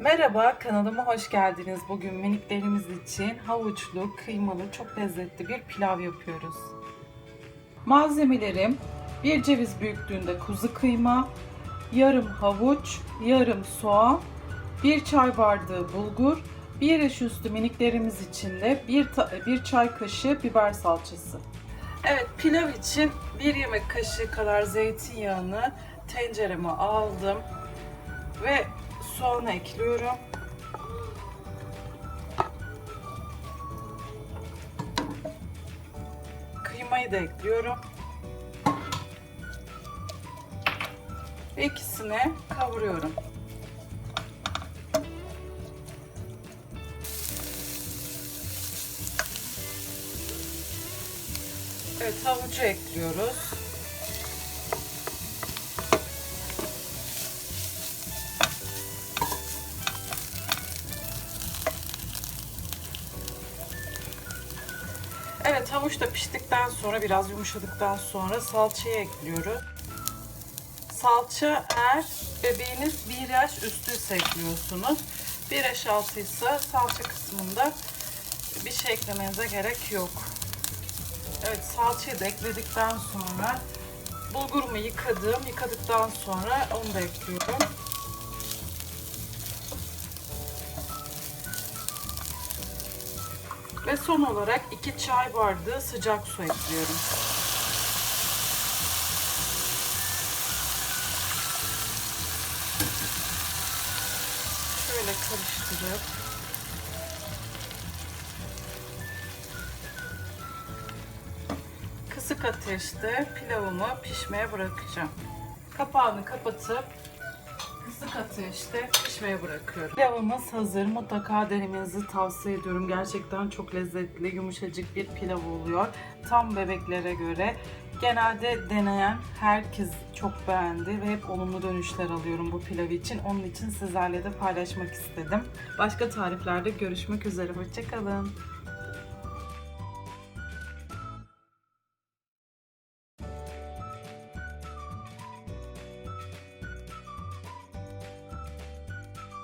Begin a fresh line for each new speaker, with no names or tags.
Merhaba, kanalıma hoş geldiniz. Bugün miniklerimiz için havuçlu, kıymalı, çok lezzetli bir pilav yapıyoruz. Malzemelerim bir ceviz büyüklüğünde kuzu kıyma, yarım havuç, yarım soğan, bir çay bardağı bulgur, bir yaş üstü miniklerimiz için de bir, bir çay kaşığı biber salçası. Evet, pilav için bir yemek kaşığı kadar zeytinyağını tencereme aldım ve soğan ekliyorum. Kıymayı da ekliyorum. Ve ikisini kavuruyorum. Evet havucu ekliyoruz. Evet havuç da piştikten sonra biraz yumuşadıktan sonra salçayı ekliyoruz. Salça eğer bebeğiniz bir yaş üstüyse ekliyorsunuz. Bir yaş altıysa salça kısmında bir şey eklemenize gerek yok. Evet salçayı da ekledikten sonra bulgurumu yıkadım. Yıkadıktan sonra onu da ekliyorum. Ve son olarak 2 çay bardağı sıcak su ekliyorum. Şöyle karıştırıp kısık ateşte pilavımı pişmeye bırakacağım. Kapağını kapatıp kısık ateşte pişmeye bırakıyorum. Pilavımız hazır. Mutlaka denemenizi tavsiye ediyorum. Gerçekten çok lezzetli, yumuşacık bir pilav oluyor. Tam bebeklere göre. Genelde deneyen herkes çok beğendi ve hep olumlu dönüşler alıyorum bu pilav için. Onun için sizlerle de paylaşmak istedim. Başka tariflerde görüşmek üzere. Hoşçakalın.